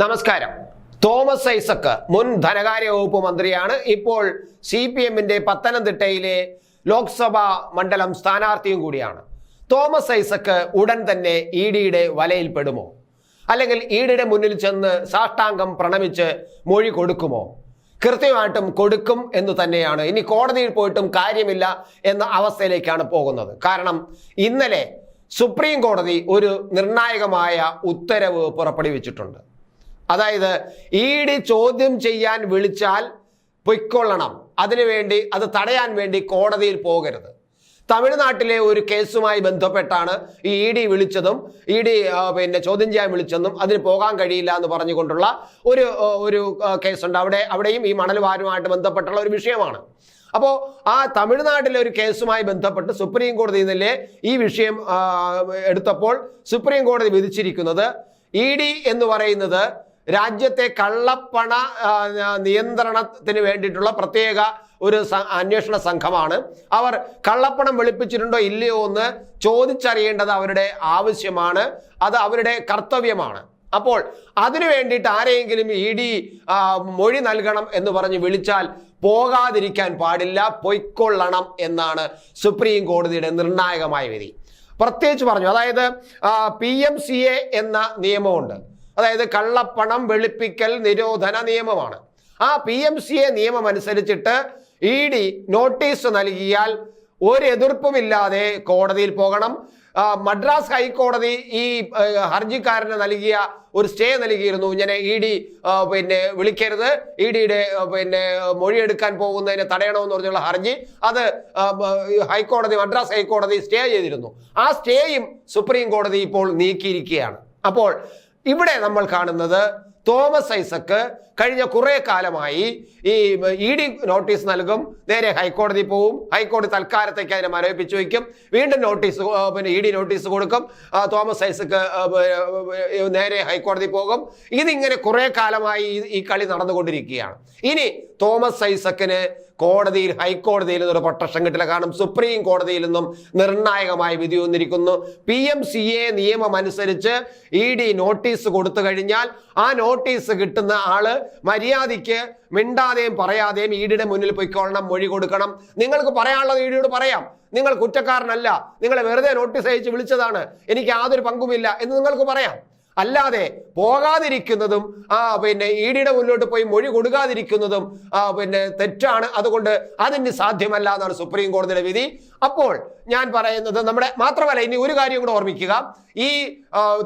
നമസ്കാരം. തോമസ് ഐസക്ക് മുൻ ധനകാര്യ വകുപ്പ് മന്ത്രിയാണ്. ഇപ്പോൾ സി പി എമ്മിന്റെ പത്തനംതിട്ടയിലെ ലോക്സഭാ മണ്ഡലം സ്ഥാനാർത്ഥിയും കൂടിയാണ്. തോമസ് ഐസക്ക് ഉടൻ തന്നെ ഇ ഡിയുടെ വലയിൽപ്പെടുമോ? അല്ലെങ്കിൽ ഇ ഡിയുടെ മുന്നിൽ ചെന്ന് സാഷ്ടാംഗം പ്രണമിച്ച് മൊഴി കൊടുക്കുമോ? കൃത്യമായിട്ടും കൊടുക്കും എന്ന് തന്നെയാണ്. ഇനി കോടതിയിൽ പോയിട്ടും കാര്യമില്ല എന്ന അവസ്ഥയിലേക്കാണ് പോകുന്നത്. കാരണം ഇന്നലെ സുപ്രീം കോടതി ഒരു നിർണായകമായ ഉത്തരവ് പുറപ്പെടുവിച്ചിട്ടുണ്ട്. അതായത് ഇ ഡി ചോദ്യം ചെയ്യാൻ വിളിച്ചാൽ പൊയ്ക്കൊള്ളണം. അതിനുവേണ്ടി അത് തടയാൻ വേണ്ടി കോടതിയിൽ പോകരുത്. തമിഴ്നാട്ടിലെ ഒരു കേസുമായി ബന്ധപ്പെട്ടാണ് ഈ ഇ ഡി വിളിച്ചതും ഇ ഡി പിന്നെ ചോദ്യം ചെയ്യാൻ വിളിച്ചെന്നും അതിന് പോകാൻ കഴിയില്ല എന്ന് പറഞ്ഞുകൊണ്ടുള്ള ഒരു ഒരു കേസുണ്ട്. അവിടെ അവിടെയും ഈ മണൽ വാരുമായിട്ട് ബന്ധപ്പെട്ടുള്ള ഒരു വിഷയമാണ്. അപ്പോൾ ആ തമിഴ്നാട്ടിലെ ഒരു കേസുമായി ബന്ധപ്പെട്ട് സുപ്രീം കോടതി ഇന്നലെ ഈ വിഷയം എടുത്തപ്പോൾ സുപ്രീം കോടതി വിധിച്ചിരിക്കുന്നത് ഇ ഡി എന്ന് പറയുന്നത് രാജ്യത്തെ കള്ളപ്പണ നിയന്ത്രണത്തിന് വേണ്ടിയിട്ടുള്ള പ്രത്യേക ഒരു അന്വേഷണ സംഘമാണ്. അവർ കള്ളപ്പണം വെളുപ്പിച്ചിട്ടുണ്ടോ ഇല്ലയോ എന്ന് ചോദിച്ചറിയേണ്ടത് അവരുടെ ആവശ്യമാണ്. അത് അവരുടെ കർത്തവ്യമാണ്. അപ്പോൾ അതിനു വേണ്ടിയിട്ട് ആരെയെങ്കിലും ഇ ഡി മൊഴി നൽകണം എന്ന് പറഞ്ഞ് വിളിച്ചാൽ പോകാതിരിക്കാൻ പാടില്ല. പൊയ്ക്കൊള്ളണം എന്നാണ് സുപ്രീം കോടതിയുടെ നിർണായകമായ വിധി. പ്രത്യേകിച്ച് പറഞ്ഞു. അതായത് പി എം സി എ എന്ന നിയമമുണ്ട്. അതായത് കള്ളപ്പണം വെളുപ്പിക്കൽ നിരോധന നിയമമാണ്. ആ പി എം സി എ നിയമം അനുസരിച്ചിട്ട് ഇ ഡി നോട്ടീസ് നൽകിയാൽ ഒരു എതിർപ്പുമില്ലാതെ കോടതിയിൽ പോകണം. മദ്രാസ് ഹൈക്കോടതി ഈ ഹർജിക്കാരന് നൽകിയ ഒരു സ്റ്റേ നൽകിയിരുന്നു. ഇങ്ങനെ ഇ ഡി പിന്നെ വിളിക്കരുത്. ഇ ഡിയുടെ പിന്നെ മൊഴിയെടുക്കാൻ പോകുന്നതിനെ തടയണമെന്ന് പറഞ്ഞുള്ള ഹർജി അത് ഹൈക്കോടതി മദ്രാസ് ഹൈക്കോടതി സ്റ്റേ ചെയ്തിരുന്നു. ആ സ്റ്റേയും സുപ്രീം കോടതി ഇപ്പോൾ നീക്കിയിരിക്കുകയാണ്. അപ്പോൾ ഇവിടെ നമ്മൾ കാണുന്നത് തോമസ് ഐസക്ക് കഴിഞ്ഞ കുറേ കാലമായി ഈ ഇ ഡി നോട്ടീസ് നൽകും. നേരെ ഹൈക്കോടതി പോവും. ഹൈക്കോടതി തൽക്കാലത്തേക്ക് അതിനെ മരവിപ്പിച്ചു വയ്ക്കും. വീണ്ടും നോട്ടീസ് പിന്നെ ഇ ഡി നോട്ടീസ് കൊടുക്കും. തോമസ് ഐസക്ക് നേരെ ഹൈക്കോടതി പോകും. ഇതിങ്ങനെ കുറേ കാലമായി ഈ കളി നടന്നുകൊണ്ടിരിക്കുകയാണ്. ഇനി തോമസ് ഐസക്കിന് കോടതിയിൽ ഹൈക്കോടതിയിൽ നിന്നൊരു പ്രൊട്ടക്ഷൻ കിട്ടില്ല. കാരണം സുപ്രീം കോടതിയിൽ നിന്നും നിർണായകമായ വിധി വന്നിരിക്കുന്നു. പി എം സി എ നിയമം അനുസരിച്ച് ഇ ഡി നോട്ടീസ് കൊടുത്തു കഴിഞ്ഞാൽ ആ നോട്ടീസ് കിട്ടുന്ന ആൾ മര്യാദയ്ക്ക് മിണ്ടാതെയും പറയാതെയും ഇ ഡിയുടെ മുന്നിൽ പൊയ്ക്കൊള്ളണം മൊഴി കൊടുക്കണം. നിങ്ങൾക്ക് പറയാനുള്ളത് ഇ ഡിയോട് പറയാം. നിങ്ങൾ കുറ്റക്കാരനല്ല. നിങ്ങളെ വെറുതെ നോട്ടീസ് അയച്ച് വിളിച്ചതാണ്. എനിക്ക് യാതൊരു പങ്കുമില്ല എന്ന് നിങ്ങൾക്ക് പറയാം. അല്ലാതെ പോകാതിരിക്കുന്നതും ആ പിന്നെ ഇ ഡിയുടെ മുന്നോട്ട് പോയി മൊഴി കൊടുക്കാതിരിക്കുന്നതും ആ പിന്നെ തെറ്റാണ്. അതുകൊണ്ട് അതിന് സാധ്യമല്ല എന്നാണ് സുപ്രീം കോടതിയുടെ വിധി. അപ്പോൾ ഞാൻ പറയുന്നത് നമ്മുടെ മാത്രമല്ല ഇനി ഒരു കാര്യം കൂടെ ഓർമ്മിക്കുക. ഈ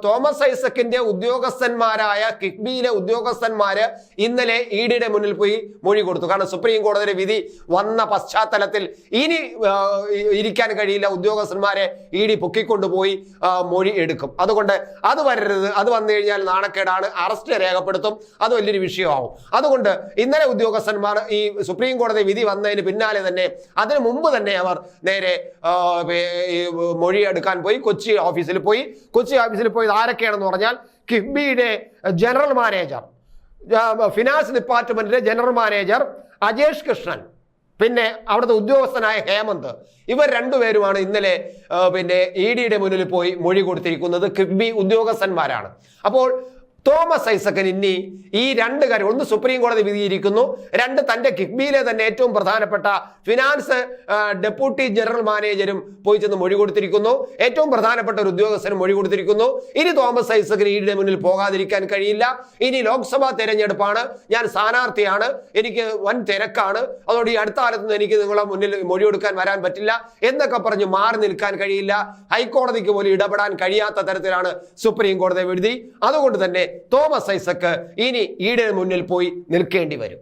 തോമസ് ഐസക്കിന്റെ ഉദ്യോഗസ്ഥന്മാരായ കിഫ്ബിയിലെ ഉദ്യോഗസ്ഥന്മാര് ഇന്നലെ ഇ മുന്നിൽ പോയി മൊഴി കൊടുത്തു. കാരണം സുപ്രീം കോടതിയുടെ വിധി വന്ന പശ്ചാത്തലത്തിൽ ഇനി ഇരിക്കാൻ കഴിയില്ല. ഉദ്യോഗസ്ഥന്മാരെ ഇ ഡി പൊക്കിക്കൊണ്ടുപോയി മൊഴി എടുക്കും. അതുകൊണ്ട് അത് വരരുത്. അത് വന്നു കഴിഞ്ഞാൽ നാണക്കേടാണ്. അറസ്റ്റ് രേഖപ്പെടുത്തും. അത് വലിയൊരു വിഷയമാവും. അതുകൊണ്ട് ഇന്നലെ ഉദ്യോഗസ്ഥന്മാർ ഈ സുപ്രീം കോടതി വിധി വന്നതിന് പിന്നാലെ തന്നെ അതിന് മുമ്പ് തന്നെ അവർ നേരെ മൊഴിയെടുക്കാൻ പോയി. കൊച്ചി ഓഫീസിൽ പോയി. കൊച്ചി ഓഫീസിൽ പോയി ആരൊക്കെയാണെന്ന് പറഞ്ഞാൽ കിഫ്ബിയുടെ ജനറൽ മാനേജർ ഫിനാൻസ് ഡിപ്പാർട്ട്മെന്റിലെ ജനറൽ മാനേജർ അജേഷ് കൃഷ്ണൻ. പിന്നെ അവിടുത്തെ ഉദ്യോഗസ്ഥനായ ഹേമന്ത്. ഇവർ രണ്ടുപേരുമാണ് ഇന്നലെ പിന്നെ ഇ ഡിയുടെ മുന്നിൽ പോയി മൊഴി കൊടുത്തിരിക്കുന്നത്. കിഫ്ബി ഉദ്യോഗസ്ഥന്മാരാണ്. അപ്പോൾ തോമസ് ഐസക്കൻ ഇന്നി ഈ രണ്ട് കാര്യം ഒന്ന് സുപ്രീം കോടതി വിധിയിരിക്കുന്നു രണ്ട് തന്റെ കിഫ്ബിയിലെ തന്നെ ഏറ്റവും പ്രധാനപ്പെട്ട ഫിനാൻസ് ഡെപ്യൂട്ടി ജനറൽ മാനേജരും പോയി ചെന്ന് മൊഴി കൊടുത്തിരിക്കുന്നു ഏറ്റവും പ്രധാനപ്പെട്ട ഒരു ഉദ്യോഗസ്ഥനും മൊഴി കൊടുത്തിരിക്കുന്നു. ഇനി തോമസ് ഐസക്കിന് ഈടിയുടെ മുന്നിൽ പോകാതിരിക്കാൻ കഴിയില്ല. ഇനി ലോക്സഭാ തെരഞ്ഞെടുപ്പാണ്. ഞാൻ സ്ഥാനാർത്ഥിയാണ്. എനിക്ക് വൻ തിരക്കാണ്. അതുകൊണ്ട് ഈ അടുത്ത കാലത്തൊന്നും എനിക്ക് നിങ്ങളെ മുന്നിൽ മൊഴി കൊടുക്കാൻ വരാൻ പറ്റില്ല എന്നൊക്കെ പറഞ്ഞ് മാറി നിൽക്കാൻ കഴിയില്ല. ഹൈക്കോടതിക്ക് പോലും ഇടപെടാൻ കഴിയാത്ത തരത്തിലാണ് സുപ്രീം കോടതി വിധി. അതുകൊണ്ട് തന്നെ തോമസ് ഐസക്ക് ഇനി ഈടിന് മുന്നിൽ പോയി നിൽക്കേണ്ടി വരും.